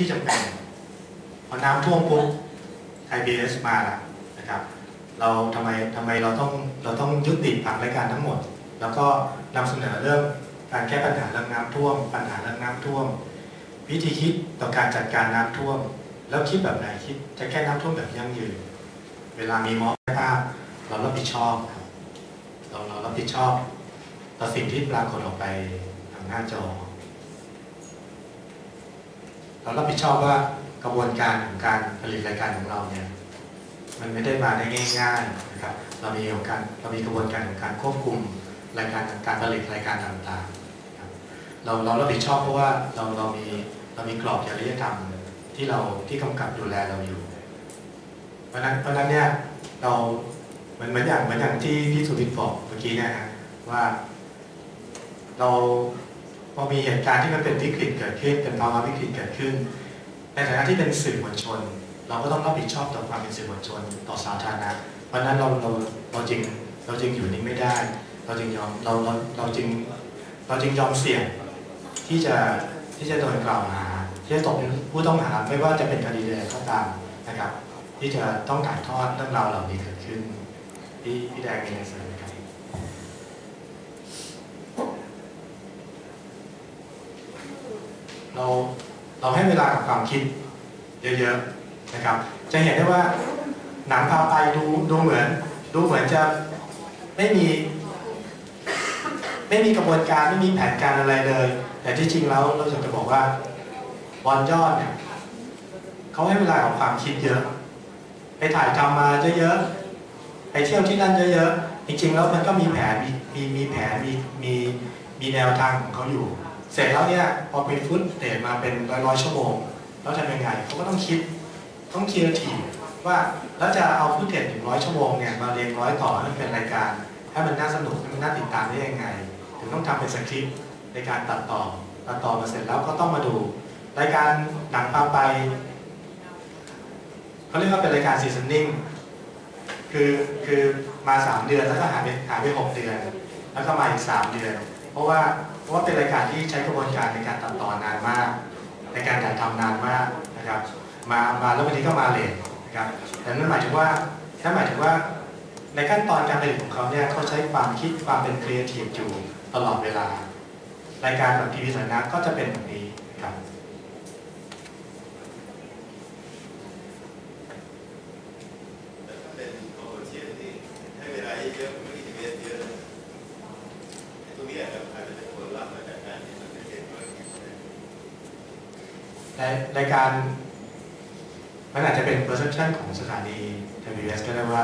ที่จำเป็นพอน้ำท่วมปุ๊บไทยบีเอสมาละนะครับเราทำไมทำไมเราต้องเราต้องยุติผังรายการทั้งหมด แล้วก็นำเสนอเรื่องการแก้ปัญหาเรื่องน้ำท่วม ปัญหาเรื่องน้ำท่วม วิธีคิดต่อการจัดการน้ำท่วม แล้วคิดแบบไหนคิดจะแก้น้ำท่วมแบบยั่งยืน เวลามีมอภาพเรารับผิดชอบครับเราเรารับผิดชอบต่อสิ่งที่ปรากฏออกไปทางหน้าจอ เรารับผิดชอบว่ากระบวนการของการผลิตรายการของเราเนี่ยมันไม่ได้มาได้ง่ายๆนะครับ เรามีของการเรามีกระบวนการของการควบคุมรายการการผลิตรายการต่างๆครับเราเรารับผิดชอบเพราะว่าเราเรามีเรามีกรอบจริยธรรมที่เราที่กำกับดูแลเราอยู่ เพราะนั้นเพราะนั้นเนี่ยเราเหมือนเหมือนอย่างเหมือนอย่างที่พี่สุวิทย์บอกเมื่อกี้เนะฮะว่าเรา พอมีเหตุการณ์ที่มันเป็นวิกฤตเกิดขึ้นเป็นภาวะวิกฤตเกิดขึ้น ในฐานะที่เป็นสื่อมวลชน เราก็ต้องรับผิดชอบต่อความเป็นสื่อมวลชนต่อสาธารณะเพราะนั้นเราเราเราจึงเราจึงอยู่นิ่งไม่ได้ เราจึงยอมเราเราเราจึงเราจึงยอมเสี่ยงที่จะที่จะโดนกล่าวหาที่จะตกเป็นผู้ต้องหาไม่ว่าจะเป็นคดีใดก็ตามนะครับ ที่จะต้องถ่ายทอดเรื่องราวเหล่านี้เกิดขึ้นพี่พี่แดงมีอะไรเสริมไหมครับ เราเราให้เวลากับความคิดเยอะๆนะครับ จะเห็นได้ว่าหนังพาไปดูดูเหมือน ดูเหมือนจะไม่มี ไม่มีกระบวนการไม่มีแผนการอะไรเลย แต่ที่จริงแล้วเราอยากจะบอกว่าบอลยอดเนี่ยเขาให้เวลากับความคิดเยอะ ไปถ่ายทำมาเยอะๆไปเที่ยวที่นั่นเยอะๆจริงๆแล้วมันก็มีแผนมีมีมีแผนมีมีมีแนวทางของเขาอยู่ เสร็จแล้วเนี่ยพอเป็นฟุตเตจมาเป็นร้อยร้อยๆชั่วโมง แล้วทำยังไงเขาก็ต้องคิดต้องคิดทีว่าแล้วจะเอาฟุตเทถึงร้อยชั่วโมงเนี่ยมาเรียงร้อยต่อให้มันเป็นรายการให้มันน่าสนุกให้มันน่าติดตามได้ยังไง ถึงต้องทำเป็นสคริปต์ในการตัดต่อตัดต่อมาเสร็จแล้วก็ต้องมาดู รายการหนังพาไปเขาเรียกว่าเป็นรายการซีซันนิ่งคือคือมาสามเดือนแล้วก็หายไปหายไปหกเดือน แล้วก็มาอีกสามเดือน เพราะว่า ราะว่าเป็นรายการที่ใช้กระบวนการในการตัดต่อนานมาก ในการถ่ายทำนานมากนะครับมามาแล้วบางทีก็มาเลทนะครับแต่นั่นหมายถึงว่านั่นหมายถึงว่าในขั้นตอนการผลิตของเขาเนี่ยเขาใช้ความคิดความเป็นครีเอทีฟอยู่ตลอดเวลารายการแบบทีวีสาธาระก็จะเป็นแบบนี้ครับ แต่ถ้าเป็นคอมเมอร์เชียลนี่ให้เวลาเยอะๆไม่กี่เมตรเยอะนะไอ้ตรงนี้อาจจะอาจจะเป็นผลลัพธ์มาจากการที่มันเป็นเหตุเกิดขึ้นนะ รายการ มันอาจจะเป็น perception ของสถานีทีวีเอสก็ได้ว่า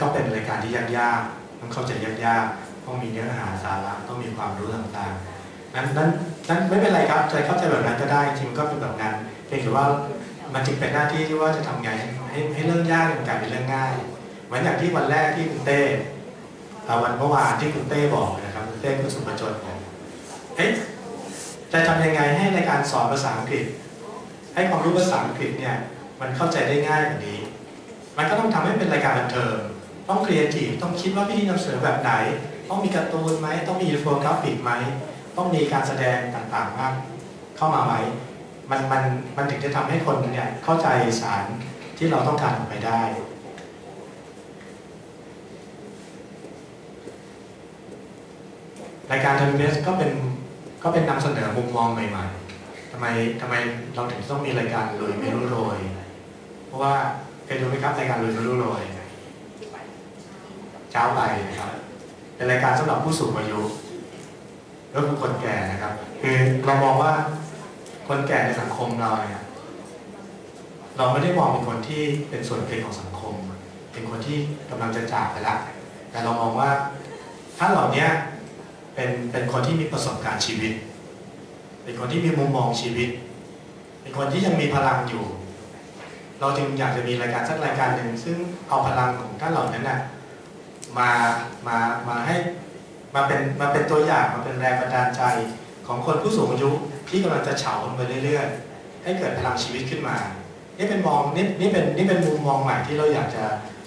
ต้องเป็นรายการที่ยากๆต้องเข้าใจยากๆต้องมีเนื้อหาสาระต้องมีความรู้ต่างๆนั้นนั้นนั้นไม่เป็นไรครับใจเข้าใจแบบนั้นก็ได้จริงก็เป็นแบบนั้นเพียงแต่ว่ามันจึงเป็นหน้าที่ที่ว่าจะทำไงให้ให้เรื่องยากมันกลายเป็นเรื่องง่ายเหมือนอย่างที่วันแรกที่คุณเต้วันเมื่อวานที่คุณเต้บอกนะครับคุณเต้คุณสุประจนบอกเอ๊ะจะทำยังไงให้ในการสอนภาษาอังกฤษ ให้ความรู้ภาษาอังกฤษเนี่ยมันเข้าใจได้ง่ายกว่านี้ มันก็ต้องทำให้เป็นรายการบันเทิงต้องครีเอทีฟต้องคิดว่าวิธีนำเสนอแบบไหน ต้องมีการ์ตูนไหมต้องมีอินโฟกราฟิกไหมต้องมีการแสดงต่างๆมากเข้ามาไหมมันมันมันถึงจะทำให้คนเนี่ยเข้าใจสารที่เราต้องการออกไปได้รายการท v เ s ก็เป็นก็เป็นนำเสนอมุมมองใหม่ๆ ทำไมทำไมเราถึงต้องมีรายการลุยไม่รู้โรยเพราะว่าเคยดูไหมครับรายการลุยไม่รู้โรยเช้าไปนะครับเป็นรายการสำหรับผู้สูงอายุก็คือคนแก่นะครับ คือเรามองว่าคนแก่ในสังคมเราเนี่ยเราไม่ได้มองเป็นคนที่เป็นส่วนเกินของสังคม เป็นคนที่กำลังจะจากไปแล้วแต่เรามองว่าถ้านเหล่านี้เป็นเป็นคนที่มีประสบการณ์ชีวิต เป็นคนที่มีมุมมองชีวิต เป็นคนที่ยังมีพลังอยู่ เราจึงอยากจะมีรายการสักรายการหนึ่งซึ่งเอาพลังของท่านเหล่านั้นน่ะมามามาให้มาเป็นมาเป็นตัวอย่างมาเป็นแรงบันดาลใจของคนผู้สูงอายุที่กำลังจะเฉาไปเรื่อยๆ ให้เกิดพลังชีวิตขึ้นมา นี่เป็นมองนี่นี่เป็นนี่เป็นมุมมองใหม่ที่เราอยากจะ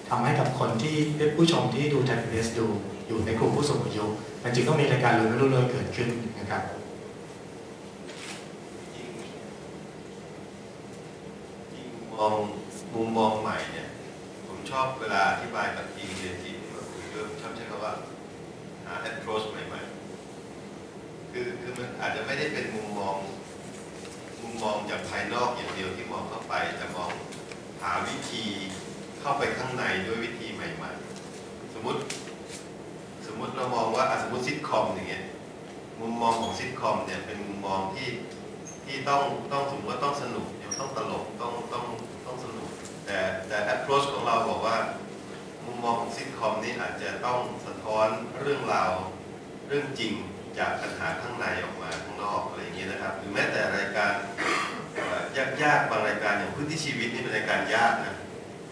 ทำให้กับคนที่เป็นผู้ชมที่ดูไทยพีเอสดู อยู่ในกลุ่มผู้สูงอายุมันจึงต้องมีรายการลุ้นรุ่นเกิดขึ้นนะครับ จริง ม องมุมมองใหม่เนี่ย ผมชอบเวลาอธิบายกับทีมเรียนที่มาคุยด้วยผมชอบใช้คำว่าหา approach ใหม่ๆ คือคือมันอาจจะไม่ได้เป็นมุมมอง มุมมองจากภายนอกอย่างเดียวที่มองเข้าไปแต่มองหาวิธีเข้าไปข้างในด้วยวิธีใหม่ ๆ สมมติ สมมติเรามองว่าสมมติซิทคอมอย่างเงี้ยมุมมองของซิทคอมเนี่ยเป็นมุมมองที่ที่ต้องต้องสมมติว่าต้องสนุกต้องตลกต้องต้อง ต้องสนุก แต่แต่ approach ของเราบอกว่า มุมมองของซิทคอมนี่อาจจะต้องสะท้อนเรื่องราวเรื่องจริงจากปัญหาข้างในออกมาข้างนอกอะไรอย่างเงี้ยนะครับหรือแม้แต่รายการยากๆบางรายการอย่างพื้นที่ชีวิตนี่เป็นรายการยากนะ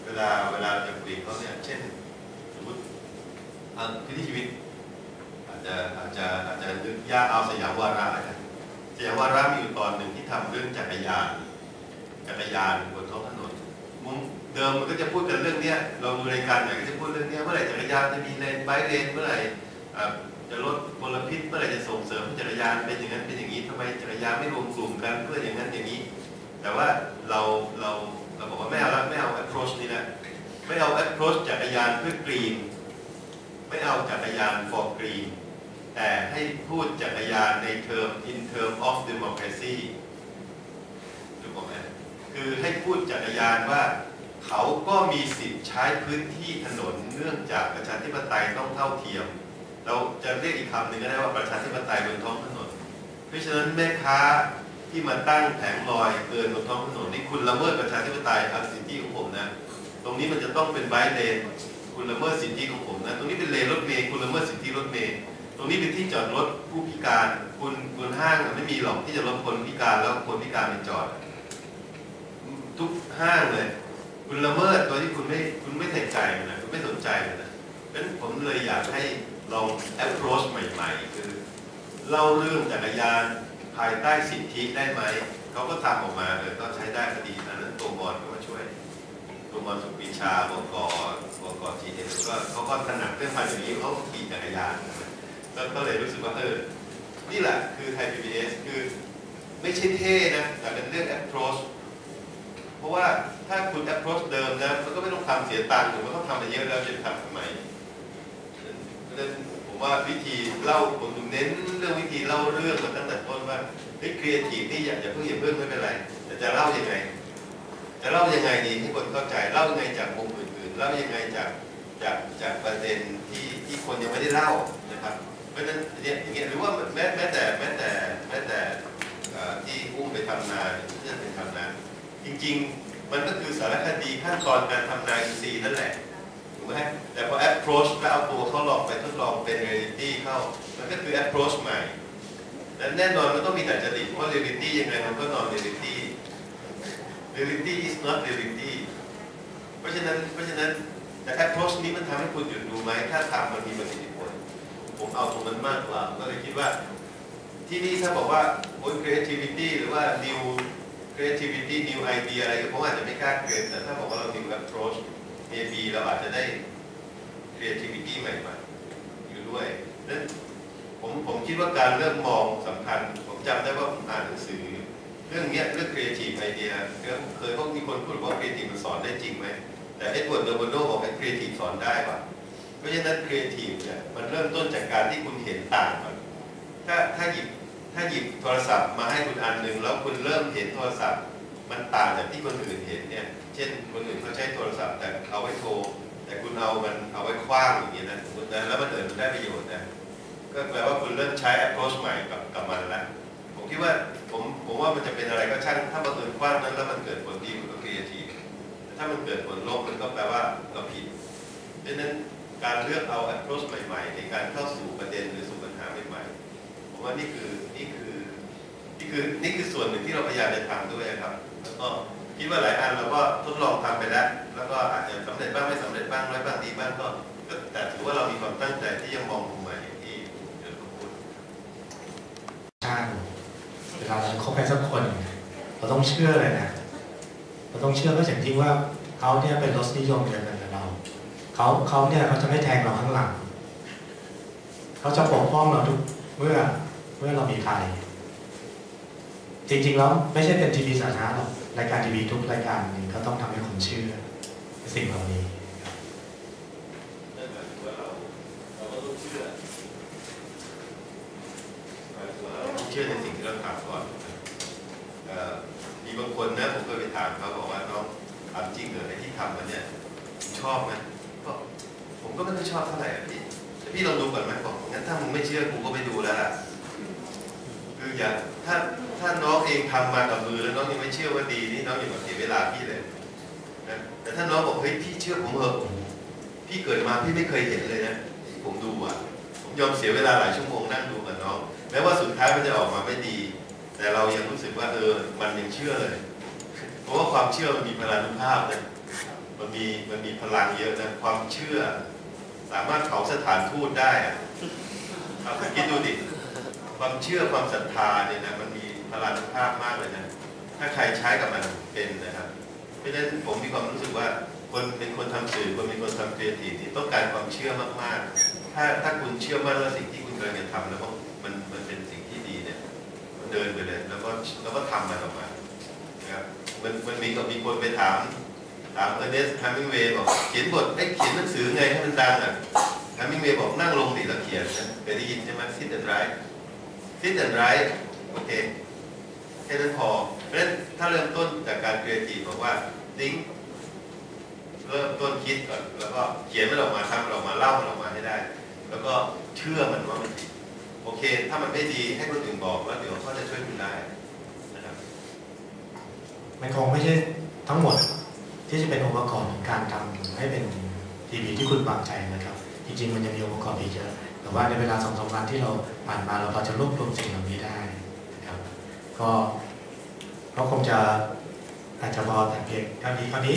เวลาเวลาจะคุยเขาเนี่ยเช่นสมมติพื้นที่ชีวิตอาจจะอาจจะอาจจะนึกยากเอาสยามวาระแล้วกันสยามวาระมีอยู่ตอนหนึ่งที่ทำเรื่องจักรยานจักรยานบนท้องถนน มุมเดิมมันก็จะพูดกันเรื่องเนี้ยเราดูรายการเนี่ยก็จะพูดเรื่องเนี้ยเมื่อไหร่จักรยานจะมีเลนไบค์เลนเมื่อไหร่จะลดมลพิษเมื่อไหร่จะส่งเสริมให้จักรยานเป็นอย่างนั้นเป็นอย่างนี้ทำไมจักรยานไม่รวมกลุ่มกันเพื่ออย่างนั้นอย่างนี้ แต่ว่าเราเราเราบอกว่าไม่เอาละไม่เอา approach นี้นะไม่เอา approach จักรยานเพื่อกรีนไม่เอาจักรยาน for green แต่ให้พูดจักรยานในเทอม in term of democracy ถูกไหม คือให้พูดจักรยานว่าเขาก็มีสิทธิ์ใช้พื้นที่ถนนเนื่องจากประชาธิปไตยต้องเท่าเทียม เราจะเรียกอีกคำหนึ่งก็ได้ว่าประชาธิปไตยบนท้องถนน เพราะฉะนั้นแม่ค้าที่มาตั้งแผงลอยเกินบนท้องถนนนี่คุณละเมิดประชาธิปไตยเอาสิทธิของผมนะตรงนี้มันจะต้องเป็นไบเลนคุณละเมิดสิทธิของผมนะตรงนี้เป็นเลนรถเมล์คุณละเมิดสิทธิรถเมล์ตรงนี้เป็นที่จอดรถผู้พิการ คุณคุณห้างไม่มีหรอกที่จะรถคนพิการแล้วคนพิการไปจอด ทุกห้างเลย คุณละเมิดโดยที่คุณไม่คุณไม่ใส่ใจนนะคุณไม่สนใจนนะเพราะฉะนั้นผมเลยอยากให้ลอง approach ใหม่ ๆ คือ เล่าเรื่องจักรยานภายใต้สิทธิได้ไหม เขาก็ทำออกมาเออก็ใช้ได้ก็ดีอันนั้นตัวบอลก็มาช่วยตัวบอลสุปีชาบกบกจีเอสก็เขาก็ถนัดเรื่องพันอย่างนี้เขาขี่จักรยานก็ก็เลยรู้สึกว่าเออนี่แหละคือไทย PBS คือไม่ใช่เท่นะแต่เป็นเรื่อง approach เพราะว่าถ้าคุณ approach เดิมนะมันก็ไม่ต้องทำเสียตังค์หรือว่าต้องทำมาเยอะแล้วจะทำทำไมเพราะฉะนั้นผมว่าวิธีเล่าผมถึงเน้นเรื่องวิธีเล่าเรื่องมาตั้งแต่ต้นว่าเฮ้ยครีเอทีฟนี่อย่าอย่าเพิ่งอย่าเพิ่งไม่เป็นไรแต่จะเล่ายังไง จะเล่ายังไงดีให้คนเข้าใจเล่ายังไงจากมุมอื่นๆเล่ายังไงจากจากจากประเด็นที่ที่คนยังไม่ได้เล่านะครับเพราะฉะนั้นเนี่ยอย่างเงี้ยหรือว่าแม้แม้แต่แม้แต่แม้แต่ที่อุ้มไปทำนาที่จะไปทำนา จริง ๆ มันก็คือสารคดีขั้นตอนการทำนาอินทรีย์นั่นแหละถูกไหมแต่พอ approach แล้วเอาตัวเขาลองไปทดลองเป็น reality เข้า มันก็คือ approach ใหม่และแน่นอนมันต้องมีแต่จริตเพราะ reality ยังไงมันก็ non reality reality is not reality เพราะฉะนั้นเพราะฉะนั้นแต่ approach นี้มันทำให้คุณหยุดดูไหมถ้าทำมันมีประสิทธิผลผมเอาตรงนั้นมากกว่าก็เลยคิดว่าที่นี่ถ้าบอกว่าโอ้ย creativity หรือว่า new creativity new idea อะไรผมอาจจะไม่กล้าเกินแต่ถ้าบอกว่าเรา new approach maybe เราอาจจะได้ creativity ใหม่ๆอยู่ด้วยนั้นผมผมคิดว่าการเริ่มมองสำคัญ ผมจำได้ว่าผมอ่านหนังสือ เรื่องเนี้ยเรื่อง creative idea เคยพวกมีคนพูดว่า creative มันสอนได้จริงไหมแต่เอ็ดเวิร์ดเดอร์บโนบอกให้ creative สอนได้ป่ะเพราะฉะนั้น creative เนี่ยมันเริ่มต้นจากการที่คุณเห็นต่างก่อนถ้าถ้าหยิบ ถ้าหยิบโทรศัพท์มาให้คุณอันหนึ่งแล้วคุณเริ่มเห็นโทรศัพท์ มันต่างจากที่คนอื่นเห็นเนี่ย เช่นคนอื่นเขาใช้โทรศัพท์แต่เอาไว้โทร แต่คุณเอามันเอาไว้คว้างอย่างนี้นะสมมตินะแล้วมันเอินได้ประโยชน์นะก็แปลว่าคุณเริ่มใช้ approach ใหม่กับกับมันแล้วผมคิดว่าผมผมว่ามันจะเป็นอะไรก็ช่างถ้าบังเอิญคว้างนั้นแล้วมันเกิดผลดีมันก็ creative แต่ถ้ามันเกิดผลลบมันก็แปลว่าเราผิดดังนั้นการเลือกเอา approach ใหม่ ๆ ในการเข้าสู่ประเด็นหรือสู่ปัญหาใหม่ๆ ผม ว่านี่คือนี่คือนี่คือนี่คือส่วนหนึ่งที่เราพยายามจะทำด้วยครับ แล้วก็คิดว่าหลายอันเราก็ทดลองทำไปแล้ว แล้วก็อาจจะสำเร็จบ้างไม่สำเร็จบ้างร้อยบ้างดีบ้างก็ แต่ถือว่าเรามีความตั้งใจที่ยังมองมุมใหม่ที่เดี๋ยวพูดช่างเวลาเราคบใครสักคน เราต้องเชื่อเลยนะเราต้องเชื่อว่าอย่างที่ว่าเขาเนี่ยเป็นรสนิยมเดียวกันกับเราเขาเขาเนี่ยเขาจะไม่แทงเราข้างหลัง เขาจะปกป้องเราทุกเมื่อ มื่อเรามีภัย จริงๆแล้วไม่ใช่เป็นทีวีสาธารณะหรอกรายการทีวีทุกรายการเนี่ยก็ต้องทำให้คนเชื่อสิ่งเหล่านี้เชื่อในสิ่งที่เราทำก่อนออมีบางคนนะผมเคยไปถามเขาบอกว่าน้องทำจริงเหรอไอ้ที่ทำมันเนี่ยชอบไหมก็ผมก็ไม่ได้ชอบเท่าไหร่อะพี่พี่ลองดูก่อนไหมบอกงั้นถ้ามึงไม่เชื่อกูก็ไปดูแล้วล่ะ คืออย่าถ้าถ้าน้องเองทำมากับมือแล้วน้องยังไม่เชื่อว่าดีนี่น้องอย่ามาเสียเวลาพี่เลยนะแต่ถ้าน้องบอกเฮ้ยพี่เชื่อผมเถอะพี่เกิดมาพี่ไม่เคยเห็นเลยนะผมดูอะผมยอมเสียเวลาหลายชั่วโมงนั่งดูกับน้องแม้ว่าสุดท้ายมันจะออกมาไม่ดี แต่เรายังรู้สึกว่าเออมันยังเชื่อเลย เพราะว่าความเชื่อมันมีพลานุภาพนะมันมีมันมีพลังเยอะนะความเชื่อ สามารถเผาสถานทูตได้อะเอาคิดดูดิ ความเชื่อความศรัทธาเนี่ยนะมันมีพลานุภาพมากเลยนะถ้าใครใช้กับมันเป็นนะครับ เพราะฉะนั้นผมมีความรู้สึกว่าคนเป็นคนทำสื่อคนเป็นคนทำครีเอทีฟที่ต้องการความเชื่อมากๆ ถ้าถ้าคุณเชื่อมั่นว่าสิ่งที่คุณกำลังจะทำแล้วมันมันเป็นสิ่งที่ดีเนี่ยเดินไปเลย แล้วก็แล้วก็ทำมันออกมานะครับมันมันมีกับมีคนไปถามถามเออร์เนสต์แฮมิงเวย์บอกเขียนบทไอ้เขียนหนังสือไงให้มันดังอะแฮมิงเวย์บอกนั่งลงดิแล้วเขียนนะเคยได้ยินใช่ไหม sit and write sit and write โอเคแค่นั้นพอเพราะฉะนั้นถ้าเริ่มต้นจากการครีเอทีฟบอกว่า think เริ่มต้นคิดก่อนแล้วก็เขียนมันออกมาทำมันออกมาเล่ามันออกมาให้ได้ แล้วก็เชื่อมันว่ามันดีโอเค ถ้ามันไม่ดีให้คนอื่นบอกแล้วเดี๋ยวเขาจะช่วยคุณได้นะครับมันคงไม่ใช่ทั้งหมดที่จะเป็นองค์ประกอบของการทำให้เป็นทีวีที่คุณวางใจนะครับ จริงๆมันยังมีองค์ประกอบอีกเยอะ ว่าในเวลาสองสามวันที่เราผ่านมาเราพอจะรวบรวมสิ่งเหล่านี้ได้ครับก็ก็คงจะอาจจะพอแต่เพียงเท่านี้เท่านี้